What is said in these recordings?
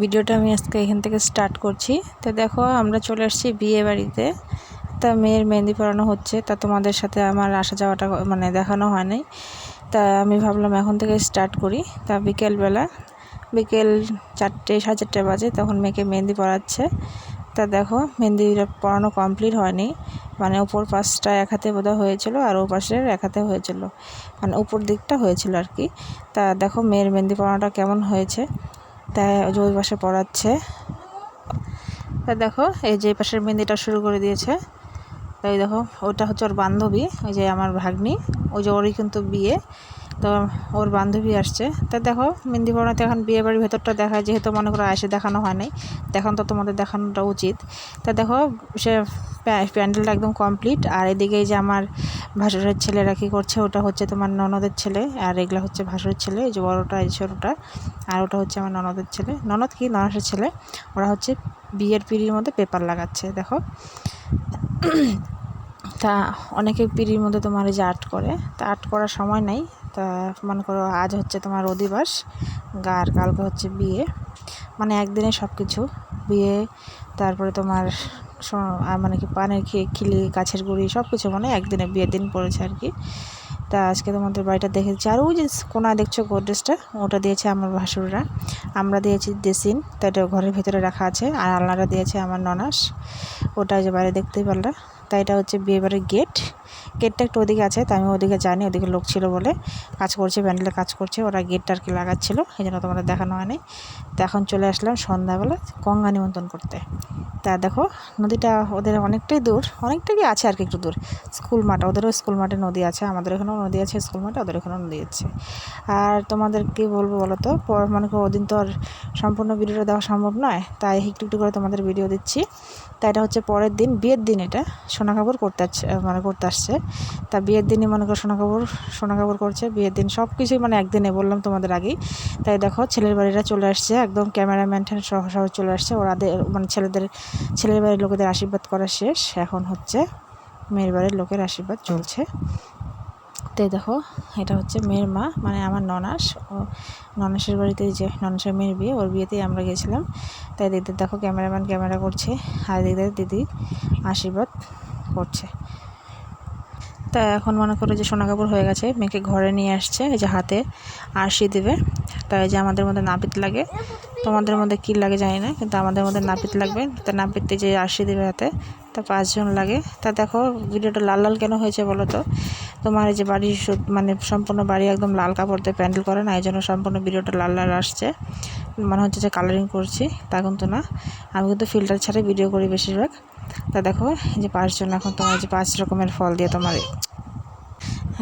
ভিডিওটা আমি আজকে এখান থেকে স্টার্ট করছি। তো দেখো, আমরা চলে আসছি বিয়ে বাড়িতে। তা মেয়ের মেহেন্দি পরানো হচ্ছে, তা তোমাদের সাথে আমার আসা যাওয়াটা মানে দেখানো হয় নাই। তা আমি ভাবলাম এখন থেকে স্টার্ট করি। তা বিকেলবেলা, বিকেল চারটে, সাড়ে চারটে বাজে, তখন মেয়েকে মেহেন্দি পরাচ্ছে। তা দেখো, মেহেন্দি পরানো কমপ্লিট হয়নি। মানে উপর পাশটা এক হাতে বোধহয় হয়েছিল আর ও পাশের এক হাতে হয়েছিল। মানে উপর দিকটা হয়েছিল আর কি। তা দেখো, মেয়ের মেহেন্দি পরানোটা কেমন হয়েছে? তাই ওই পাশে পড়াচ্ছে। তা দেখো, এই যে পাশের মেহেন্দিটা শুরু করে দিয়েছে। তাই দেখো, ওটা হচ্ছে ওর বান্ধবী, ওই যে আমার ভাগ্নি। ওই যে ওরই কিন্তু বিয়ে। তো ওর বান্ধবী আসছে। তা দেখো মেহেন্দি পড়াতে এখন বিয়ে বাড়ির ভেতরটা দেখায়, যেহেতু মনে করো এসে দেখানো হয় নাই। দেখান তো তোমাদের দেখানোটা উচিত। তা দেখো, সে প্যান্ডেলটা একদম কমপ্লিট। আর এদিকে যে আমার ভাসুরের ছেলেরা কী করছে, ওটা হচ্ছে তোমার ননদের ছেলে। আর এগুলো হচ্ছে ভাসুরের ছেলে, এই যে বড়োটা, এই ছোটোটা। আর ওটা হচ্ছে আমার ননদের ছেলে। ননদ কি? ননসের ছেলে। ওরা হচ্ছে বিয়ের পিড়ির মধ্যে পেপার লাগাচ্ছে, দেখো। তা অনেকে পিড়ির মধ্যে তোমার এই যে আর্ট করে। তা আর্ট করার সময় নাই। তা মনে করো আজ হচ্ছে তোমার অধিবাস, আর কালকে হচ্ছে বিয়ে। মানে একদিনে সব কিছু বিয়ে, তারপরে তোমার মানে কি পানের খিলি, গাছের গুঁড়ি সব কিছু মানে একদিনে বিয়ের দিন পড়েছে আর কি। তা আজকে তোমাদের বাড়িটা দেখেছি আর ওই যে কোনা দেখছ গোদরেজটা ওটা দিয়েছে আমার ভাসুররা। আমরা দিয়েছি দেসিন তা এটা ঘরের ভেতরে রাখা আছে। আর আলনাটা দিয়েছে আমার ননাস। ওটা যে বাইরে দেখতেই পারলা। তাই এটা হচ্ছে বিয়েবাড়ির গেট গেটটা একটু ওদিকে আছে তাই আমি ওদিকে জানি ওদিকে লোক ছিল বলে কাজ করছে, প্যান্ডেলে কাজ করছে, ওরা গেটটা আর কি লাগাচ্ছিলো, এই জন্য তোমাদের দেখানো হয়নি। তো এখন চলে আসলাম সন্ধ্যাবেলা গঙ্গা নিমন্ত্রণ করতে। তা দেখো, নদীটা ওদের অনেকটাই দূর, অনেকটাই আছে আর কি একটু দূর। স্কুল মাঠ, ওদেরও স্কুল মাঠে নদী আছে, আমাদের এখানেও নদী আছে, স্কুল মাঠে ওদের এখানেও নদী আছে। আর তোমাদের কি বলব বলো তো মনে করো ওদিন তো আর সম্পূর্ণ ভিডিওটা দেওয়া সম্ভব নয়, তাই একটু একটু করে তোমাদের ভিডিও দিচ্ছি। তা এটা হচ্ছে পরের দিন, বিয়ের দিন এটা। সোনা কাপড় করতে মানে করতে আসছে। তা বিয়ের দিনই মনে করো সোনা কাপড় সোনা কাপড় করছে, বিয়ের দিন সব কিছুই মানে একদিনে বললাম তোমাদের আগেই। তাই দেখো ছেলের বাড়িরা চলে আসছে, একদম ক্যামেরাম্যান সহ সহ চলে আসছে। ওরাদের মানে ছেলেদের, ছেলের বাড়ির লোকেদের আশীর্বাদ করা শেষ। এখন হচ্ছে মেয়ের বাড়ির লোকের আশীর্বাদ চলছে। তাই দেখো, এটা হচ্ছে মেয়ের মা মানে আমার ননাস। ও ননাসের বাড়িতে যে ননাসের মেয়ের বিয়ে, ওর বিয়েতেই আমরা গেছিলাম। তাই দিদি দেখো ক্যামেরাম্যান ক্যামেরা করছে, আর দিদি দিদি আশীর্বাদ করছে। তা এখন মনে করো যে সোনা কাপড় হয়ে গেছে, মেয়েকে ঘরে নিয়ে আসছে, এই যে হাতে আরশি দেবে। তাই যে আমাদের মধ্যে নাপিত লাগে। তোমাদের মধ্যে কী লাগে জানি না, কিন্তু আমাদের মধ্যে নাপিত লাগবে। তা নাপিততে যে আরশি দেবে হাতে তা পাঁচজন লাগে। তা দেখো, ভিডিওটা লাল লাল কেন হয়েছে বলো তো? তোমার এই যে বাড়ি মানে সম্পূর্ণ বাড়ি একদম লাল কাপড় দিয়ে প্যান্ডেল করে না, এই জন্য সম্পূর্ণ ভিডিওটা লাল লাল আসছে। মনে হচ্ছে যে কালারিং করছি, তা কিন্তু না। আমি কিন্তু ফিল্টার ছাড়াই ভিডিও করি বেশিরভাগ। তা দেখো যে পাঁচজন, এখন তোমার যে পাঁচ রকমের ফল দিয়ে তোমার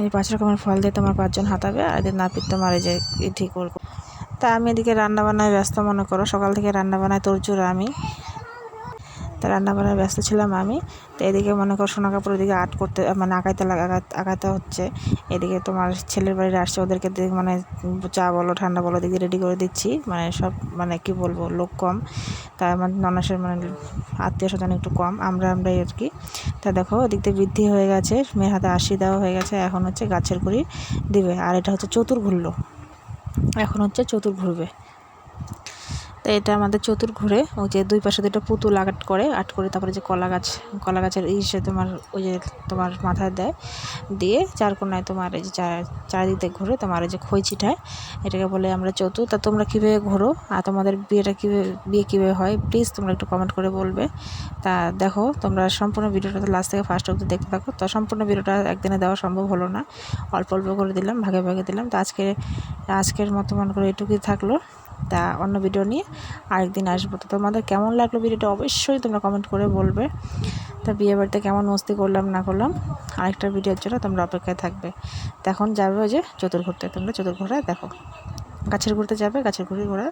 এই পাঁচ রকমের ফল দিয়ে তোমার পাঁচজন হাতাবে আর এদের নাপিত তোমার এই যে ঠিক করব। তা আমি এদিকে রান্নাবান্নায় ব্যস্ত, মনে করো, সকাল থেকে রান্নাবান্নায় তোরজোর আমি। রান্নাবান্নায় ব্যস্ত ছিলাম আমি, তো এদিকে মনে করো সোনা কাপড় ওদিকে আর্ট করতে মানে আঁকাইতে আঁকাতে হচ্ছে। এদিকে তোমার ছেলের বাড়ির আসছে, ওদেরকে মানে চা বলো, ঠান্ডা বলো দিকে রেডি করে দিচ্ছি। মানে সব মানে কি বলব, লোক কম। তা আমার ননাসের মানে আত্মীয় স্বজন একটু কম, আমরা, আমরাই আর কি। তা দেখো, ওদিক থেকে বৃদ্ধি হয়ে গেছে, মেয়ের হাতে আশি দেওয়া হয়ে গেছে, এখন হচ্ছে গাছের গুঁড়ি দিবে। আর এটা হচ্ছে চতুর ঘুরলো। এখন হচ্ছে চতুর ঘুরবে। তো এটা আমাদের চতুর ঘুরে, ওই যে দুই পাশে দুটো পুতুল আট করে আট করে তারপরে যে কলা গাছ, কলা গাছের ইসে তোমার, ওই যে তোমার মাথায় দেয়, দিয়ে চার কোনায় তোমার এই যে চারিদিকে ঘুরে তোমার এই যে খই এটাকে বলে আমরা চতুর তা তোমরা কীভাবে ঘোরো আর তোমাদের বিয়েটা কীভাবে, বিয়ে কীভাবে হয় প্লিজ তোমরা একটু কমেন্ট করে বলবে। তা দেখো, তোমরা সম্পূর্ণ ভিডিওটা তো লাস্ট থেকে ফার্স্ট অব্দি দেখতে থাকো। তো সম্পূর্ণ ভিডিওটা একদিনে দেওয়া সম্ভব হলো না। অল্প অল্প করে দিলাম, ভাগে ভাগে দিলাম। তো আজকে, আজকের মতো মনে করে এটুকুই থাকল। তা অন্য ভিডিও নিয়ে আরেকদিন আসব। তো তোমাদের কেমন লাগল ভিডিওটা অবশ্যই তোমরা কমেন্ট করে বলবে। তা বিয়ে বাড়িতে কেমন মস্তি করলাম, না করলাম, আরেকটা ভিডিওর জন্য তোমরা অপেক্ষায় থাকবে। তখন যাবে ওই যে চতুর্ঘুরতে, তোমরা চতুর্ঘুরে দেখো। গাছের ঘুরতে যাবে, গাছের ঘুরে ঘোরা।